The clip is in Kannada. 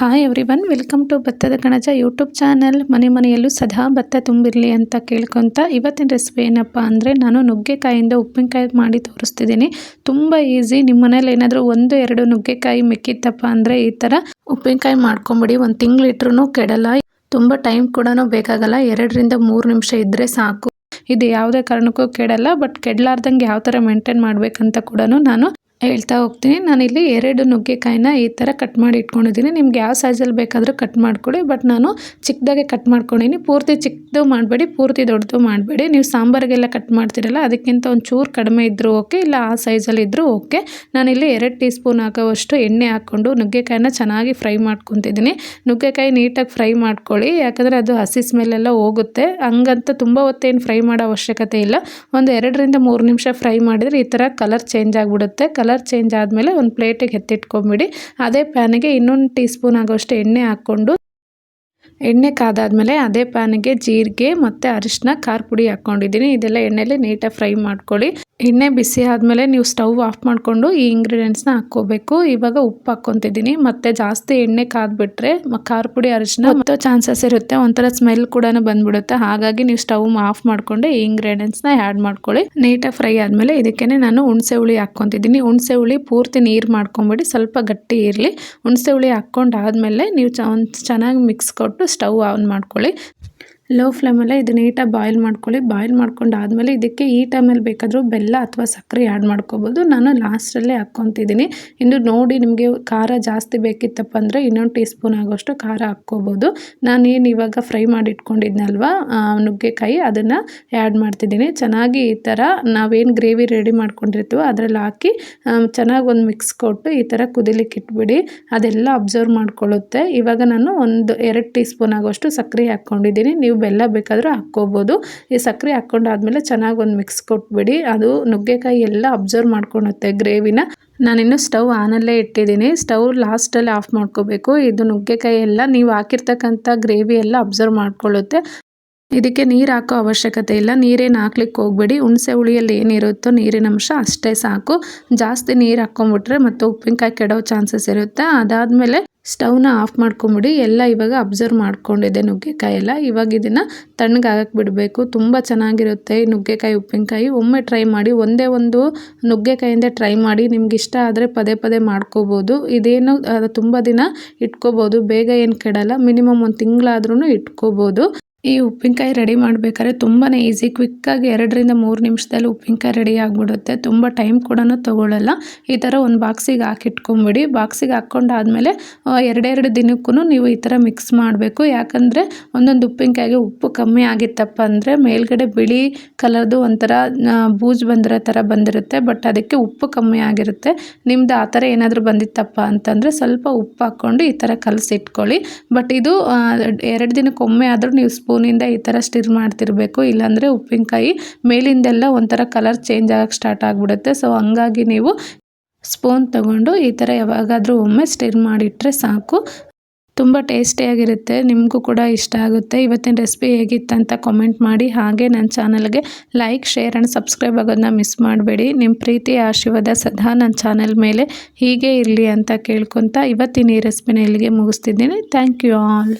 Hi everyone welcome to ಭತ್ತದ ಕಣಜ ಯೂಟ್ಯೂಬ್ ಚಾನಲ್ ಮನೆ ಮನೆಯಲ್ಲೂ ಸದಾ ಭತ್ತ ತುಂಬಿರಲಿ ಅಂತ ಕೇಳ್ಕೊತ ಇವತ್ತಿನ ರೆಸಿಪಿ ಏನಪ್ಪ ಅಂದರೆ ನಾನು ನುಗ್ಗೆಕಾಯಿಂದ ಉಪ್ಪಿನಕಾಯಿ ಮಾಡಿ ತೋರಿಸ್ತಿದ್ದೀನಿ. ತುಂಬ ಈಸಿ ನಿಮ್ಮ ಮನೇಲಿ ಏನಾದರೂ ಒಂದು, ಎರಡು ನುಗ್ಗೆಕಾಯಿ ಮೆಕ್ಕಿತ್ತಪ್ಪ ಅಂದರೆ ಈ ಥರ ಉಪ್ಪಿನಕಾಯಿ ಮಾಡ್ಕೊಂಬಿಡಿ. ಒಂದು ತಿಂಗಳಿಟ್ರೂ ಕೆಡಲ್ಲ. ತುಂಬ ಟೈಮ್ ಕೂಡ ಬೇಕಾಗಲ್ಲ. ಎರಡರಿಂದ ಮೂರು ನಿಮಿಷ ಇದ್ದರೆ ಸಾಕು. ಇದು ಯಾವುದೇ ಕಾರಣಕ್ಕೂ ಕೆಡಲ್ಲ ಬಟ್ ಕೆಡಲಾರ್ದಂಗೆ ಯಾವ ಥರ ಮೇಂಟೈನ್ ಮಾಡಬೇಕಂತ ಕೂಡ ನಾನು ಹೇಳ್ತಾ ಹೋಗ್ತೀನಿ. ನಾನಿಲ್ಲಿ ಎರಡು ನುಗ್ಗೆಕಾಯಿನ ಈ ಥರ ಕಟ್ ಮಾಡಿ ಇಟ್ಕೊಂಡಿದ್ದೀನಿ. ನಿಮ್ಗೆ ಯಾವ ಸೈಜಲ್ಲಿ ಬೇಕಾದರೂ ಕಟ್ ಮಾಡ್ಕೊಳ್ಳಿ ಬಟ್ ನಾನು ಚಿಕ್ಕದಾಗೆ ಕಟ್ ಮಾಡ್ಕೊಂಡಿನಿ. ಪೂರ್ತಿ ಚಿಕ್ಕದು ಮಾಡಬೇಡಿ, ಪೂರ್ತಿ ದೊಡ್ಡದು ಮಾಡಬೇಡಿ. ನೀವು ಸಾಂಬಾರಿಗೆಲ್ಲ ಕಟ್ ಮಾಡ್ತೀರಲ್ಲ, ಅದಕ್ಕಿಂತ ಒಂದು ಚೂರು ಕಡಿಮೆ ಇದ್ದರೂ ಓಕೆ ಇಲ್ಲ ಆ ಸೈಜಲ್ಲಿ ಇದ್ದರೂ ಓಕೆ ನಾನಿಲ್ಲಿ ಎರಡು ಟೀ ಸ್ಪೂನ್ ಹಾಕೋವಷ್ಟು ಎಣ್ಣೆ ಹಾಕ್ಕೊಂಡು ನುಗ್ಗೆಕಾಯಿನ ಚೆನ್ನಾಗಿ ಫ್ರೈ ಮಾಡ್ಕೊತಿದ್ದೀನಿ. ನುಗ್ಗೆಕಾಯಿ ನೀಟಾಗಿ ಫ್ರೈ ಮಾಡ್ಕೊಳ್ಳಿ, ಯಾಕಂದರೆ ಅದು ಹಸಿ ಸ್ಮೆಲ್ಲೆಲ್ಲ ಹೋಗುತ್ತೆ. ಹಂಗಂತ ತುಂಬ ಹೊತ್ತೇನು ಫ್ರೈ ಮಾಡೋ ಅವಶ್ಯಕತೆ ಇಲ್ಲ. ಒಂದು ಎರಡರಿಂದ ಮೂರು ನಿಮಿಷ ಫ್ರೈ ಮಾಡಿದರೆ ಈ ಥರ ಕಲರ್ ಚೇಂಜ್ ಆಗಿಬಿಡುತ್ತೆ. ಕಲರ್ ಕಲರ್ ಚೇಂಜ್ ಆದಮೇಲೆ ಒಂದು ಪ್ಲೇಟಿಗೆ ಎತ್ತಿಟ್ಕೊಂಬಿಡಿ. ಅದೇ ಪ್ಯಾನಿಗೆ ಇನ್ನೊಂದು ಟೀ ಸ್ಪೂನ್ ಆಗೋಷ್ಟು ಎಣ್ಣೆ ಹಾಕ್ಕೊಂಡು ಎಣ್ಣೆ ಕಾದಾದಮೇಲೆ ಅದೇ ಪ್ಯಾನಿಗೆ ಜೀರಿಗೆ ಮತ್ತು ಅರಿಶಿನ, ಖಾರ ಪುಡಿ ಹಾಕ್ಕೊಂಡಿದ್ದೀನಿ. ಇದೆಲ್ಲ ಎಣ್ಣೆಲಿ ನೀಟಾಗಿ ಫ್ರೈ ಮಾಡ್ಕೊಳ್ಳಿ. ಎಣ್ಣೆ ಬಿಸಿ ಆದಮೇಲೆ ನೀವು ಸ್ಟವ್ ಆಫ್ ಮಾಡಿಕೊಂಡು ಈ ಇಂಗ್ರೀಡಿಯೆಂಟ್ಸ್ನ ಹಾಕ್ಕೋಬೇಕು. ಇವಾಗ ಉಪ್ಪು ಹಾಕ್ಕೊತಿದ್ದೀನಿ. ಮತ್ತು ಜಾಸ್ತಿ ಎಣ್ಣೆ ಕಾದ್ಬಿಟ್ರೆ ಖಾರ ಪುಡಿ, ಅರಿಶಿನ ಮತ್ತು ಚಾನ್ಸಸ್ ಇರುತ್ತೆ. ಒಂಥರ ಸ್ಮೆಲ್ ಕೂಡ ಬಂದ್ಬಿಡುತ್ತೆ. ಹಾಗಾಗಿ ನೀವು ಸ್ಟವ್ ಆಫ್ ಮಾಡಿಕೊಂಡು ಈ ಇಂಗ್ರೀಡಿಯೆಂಟ್ಸ್ನ ಆ್ಯಡ್ ಮಾಡ್ಕೊಳ್ಳಿ. ನೀಟಾಗಿ ಫ್ರೈ ಆದಮೇಲೆ ಇದಕ್ಕೆ ನಾನು ಹುಣಸೆ ಹುಳಿ ಹಾಕ್ಕೊತಿದ್ದೀನಿ. ಹುಣಸೆ ಹುಳಿ ಪೂರ್ತಿ ನೀರು ಮಾಡ್ಕೊಂಬಿಡಿ. ಸ್ವಲ್ಪ ಗಟ್ಟಿ ಇರಲಿ. ಹುಣಸೆ ಹುಳಿ ಹಾಕ್ಕೊಂಡಾದ್ಮೇಲೆ ನೀವು ಚ ಚೆನ್ನಾಗಿ ಮಿಕ್ಸ್ ಕೊಟ್ಟು ಸ್ಟವ್ ಆನ್ ಮಾಡ್ಕೊಳ್ಳಿ. ಲೋ ಫ್ಲೇಮಲ್ಲೇ ಇದು ನೀಟಾಗಿ ಬಾಯ್ಲ್ ಮಾಡ್ಕೊಳ್ಳಿ. ಬಾಯ್ಲ್ ಮಾಡ್ಕೊಂಡು ಆದಮೇಲೆ ಇದಕ್ಕೆ ಈ ಟೈಮಲ್ಲಿ ಬೇಕಾದರೂ ಬೆಲ್ಲ ಅಥವಾ ಸಕ್ಕರೆ ಆ್ಯಡ್ ಮಾಡ್ಕೋಬೋದು. ನಾನು ಲಾಸ್ಟಲ್ಲೇ ಹಾಕ್ಕೊತಿದ್ದೀನಿ. ಇನ್ನು ನೋಡಿ ನಿಮಗೆ ಖಾರ ಜಾಸ್ತಿ ಬೇಕಿತ್ತಪ್ಪ ಅಂದರೆ ಇನ್ನೊಂದು ಟೀ ಸ್ಪೂನ್ ಆಗೋಷ್ಟು ಖಾರ ಹಾಕ್ಕೋಬೋದು. ನಾನೇನು ಇವಾಗ ಫ್ರೈ ಮಾಡಿ ಇಟ್ಕೊಂಡಿದ್ನಲ್ವ ನುಗ್ಗೆಕಾಯಿ ಅದನ್ನು ಆ್ಯಡ್ ಮಾಡ್ತಿದ್ದೀನಿ. ಚೆನ್ನಾಗಿ ಈ ಥರ ನಾವೇನು ಗ್ರೇವಿ ರೆಡಿ ಮಾಡ್ಕೊಂಡಿರ್ತೀವೋ ಅದರಲ್ಲಿ ಹಾಕಿ ಚೆನ್ನಾಗಿ ಒಂದು ಮಿಕ್ಸ್ ಕೊಟ್ಟು ಈ ಥರ ಕುದಿಲಿಕ್ಕೆ ಇಟ್ಬಿಡಿ. ಅದೆಲ್ಲ ಅಬ್ಸರ್ವ್ ಮಾಡ್ಕೊಳ್ಳುತ್ತೆ. ಇವಾಗ ನಾನು ಒಂದು ಎರಡು ಟೀ ಸ್ಪೂನ್ ಆಗೋಷ್ಟು ಸಕ್ಕರೆ ಹಾಕ್ಕೊಂಡಿದ್ದೀನಿ. ನೀವು ಬೆಲ್ಲ ಬೇಕಾದರೂ ಹಾಕ್ಕೋಬೋದು. ಈ ಸಕ್ಕರೆ ಹಾಕ್ಕೊಂಡಾದ್ಮೇಲೆ ಚೆನ್ನಾಗಿ ಒಂದು ಮಿಕ್ಸ್ ಕೊಟ್ಬಿಡಿ. ಅದು ನುಗ್ಗೆಕಾಯಿ ಎಲ್ಲ ಅಬ್ಸರ್ವ್ ಮಾಡ್ಕೊಳುತ್ತೆ ಗ್ರೇವಿನ ನಾನಿನ್ನು ಸ್ಟವ್ ಆನಲ್ಲೇ ಇಟ್ಟಿದ್ದೀನಿ. ಸ್ಟವ್ ಲಾಸ್ಟಲ್ಲಿ ಆಫ್ ಮಾಡ್ಕೋಬೇಕು. ಇದು ನುಗ್ಗೆಕಾಯಿ ಎಲ್ಲ ನೀವು ಹಾಕಿರ್ತಕ್ಕಂಥ ಗ್ರೇವಿ ಎಲ್ಲ ಅಬ್ಸರ್ವ್ ಮಾಡ್ಕೊಳ್ಳುತ್ತೆ. ಇದಕ್ಕೆ ನೀರು ಹಾಕೋ ಅವಶ್ಯಕತೆ ಇಲ್ಲ. ನೀರೇನು ಹಾಕ್ಲಿಕ್ಕೆ ಹೋಗ್ಬೇಡಿ. ಹುಣಸೆ ಹುಳಿಯಲ್ಲಿ ಏನಿರುತ್ತೋ ನೀರಿನ ಅಂಶ ಅಷ್ಟೇ ಸಾಕು. ಜಾಸ್ತಿ ನೀರು ಹಾಕ್ಕೊಂಬಿಟ್ರೆ ಮತ್ತು ಉಪ್ಪಿನಕಾಯಿ ಕೆಡೋ ಚಾನ್ಸಸ್ ಇರುತ್ತೆ. ಅದಾದಮೇಲೆ ಸ್ಟವ್ನ ಆಫ್ ಮಾಡ್ಕೊಂಬಿಡಿ, ಎಲ್ಲ ಇವಾಗ ಅಬ್ಸರ್ವ್ ಮಾಡ್ಕೊಂಡಿದೆ ನುಗ್ಗೆಕಾಯಿ ಎಲ್ಲ. ಇವಾಗ ಇದನ್ನು ತಣ್ಣಗಾಗಕ್ಕೆ ಬಿಡಬೇಕು. ತುಂಬ ಚೆನ್ನಾಗಿರುತ್ತೆ ನುಗ್ಗೆಕಾಯಿ, ಉಪ್ಪಿನಕಾಯಿ. ಒಮ್ಮೆ ಟ್ರೈ ಮಾಡಿ, ಒಂದೇ ಒಂದು ನುಗ್ಗೆಕಾಯಿಂದ ಟ್ರೈ ಮಾಡಿ, ನಿಮ್ಗೆ ಇಷ್ಟ ಆದರೆ ಪದೇ ಪದೇ ಮಾಡ್ಕೋಬೋದು. ಇದೇನು ತುಂಬ ದಿನ ಇಟ್ಕೋಬೋದು. ಬೇಗ ಏನು ಕೆಡಲ್ಲ. ಮಿನಿಮಮ್ ಒಂದು ತಿಂಗಳಾದ್ರೂ ಇಟ್ಕೋಬೋದು. ಈ ಉಪ್ಪಿನಕಾಯಿ ರೆಡಿ ಮಾಡಬೇಕಾದ್ರೆ ತುಂಬಾ ಈಸಿ. ಕ್ವಿಕ್ಕಾಗಿ ಎರಡರಿಂದ ಮೂರು ನಿಮಿಷದಲ್ಲಿ ಉಪ್ಪಿನಕಾಯಿ ರೆಡಿ ಆಗಿಬಿಡುತ್ತೆ. ತುಂಬ ಟೈಮ್ ಕೂಡ ತೊಗೊಳ್ಳಲ್ಲ ಈ ಥರ ಒಂದು ಬಾಕ್ಸಿಗೆ ಹಾಕಿಟ್ಕೊಂಬಿಡಿ. ಬಾಕ್ಸಿಗೆ ಹಾಕ್ಕೊಂಡಾದಮೇಲೆ ಎರಡೆರಡು ದಿನಕ್ಕೂ ನೀವು ಈ ಥರ ಮಿಕ್ಸ್ ಮಾಡಬೇಕು. ಯಾಕಂದರೆ ಒಂದೊಂದು ಉಪ್ಪಿನಕಾಯಿಗೆ ಉಪ್ಪು ಕಮ್ಮಿ ಆಗಿತ್ತಪ್ಪ ಅಂದರೆ ಮೇಲ್ಗಡೆ ಬಿಳಿ ಕಲರ್ದು ಒಂಥರ ಬೂಜು ಬಂದಿರೋ ಥರ ಬಂದಿರುತ್ತೆ. ಬಟ್ ಅದಕ್ಕೆ ಉಪ್ಪು ಕಮ್ಮಿ ಆಗಿರುತ್ತೆ. ನಿಮ್ದು ಆ ಥರ ಏನಾದರೂ ಬಂದಿತ್ತಪ್ಪ ಅಂತಂದರೆ ಸ್ವಲ್ಪ ಉಪ್ಪು ಹಾಕ್ಕೊಂಡು ಈ ಥರ ಕಲಸಿಟ್ಕೊಳ್ಳಿ. ಬಟ್ ಇದು ಎರಡು ದಿನಕ್ಕೊಮ್ಮೆ ಆದರೂ ನೀವು ಸ್ಪೂನಿಂದ ಈ ಥರ ಸ್ಟಿರ್ ಮಾಡ್ತಿರಬೇಕು. ಇಲ್ಲಾಂದರೆ ಉಪ್ಪಿನಕಾಯಿ ಮೇಲಿಂದೆಲ್ಲ ಒಂಥರ ಕಲರ್ ಚೇಂಜ್ ಆಗಕ್ಕೆ ಸ್ಟಾರ್ಟ್ ಆಗಿಬಿಡುತ್ತೆ. ಸೊ ಹಂಗಾಗಿ ನೀವು ಸ್ಪೂನ್ ತಗೊಂಡು ಈ ಥರ ಯಾವಾಗಾದರೂ ಒಮ್ಮೆ ಸ್ಟಿರ್ ಮಾಡಿಟ್ರೆ ಸಾಕು. ತುಂಬ ಟೇಸ್ಟಿಯಾಗಿರುತ್ತೆ ನಿಮಗೂ ಕೂಡ ಇಷ್ಟ ಆಗುತ್ತೆ. ಇವತ್ತಿನ ರೆಸಿಪಿ ಹೇಗಿತ್ತು ಅಂತ ಕಾಮೆಂಟ್ ಮಾಡಿ. ಹಾಗೆ ನನ್ನ ಚಾನಲ್ಗೆ ಲೈಕ್ ಶೇರ್ ಆ್ಯಂಡ್ ಸಬ್ಸ್ಕ್ರೈಬ್ ಆಗೋದನ್ನ ಮಿಸ್ ಮಾಡಬೇಡಿ. ನಿಮ್ಮ ಪ್ರೀತಿ, ಆಶೀರ್ವಾದ ಸದಾ ನನ್ನ ಚಾನಲ್ ಮೇಲೆ ಹೀಗೆ ಇರಲಿ ಅಂತ ಕೇಳ್ಕೊತಾ ಇವತ್ತಿನ ಈ ರೆಸಿಪಿನ ಇಲ್ಲಿಗೆ ಮುಗಿಸ್ತಿದ್ದೀನಿ. Thank you all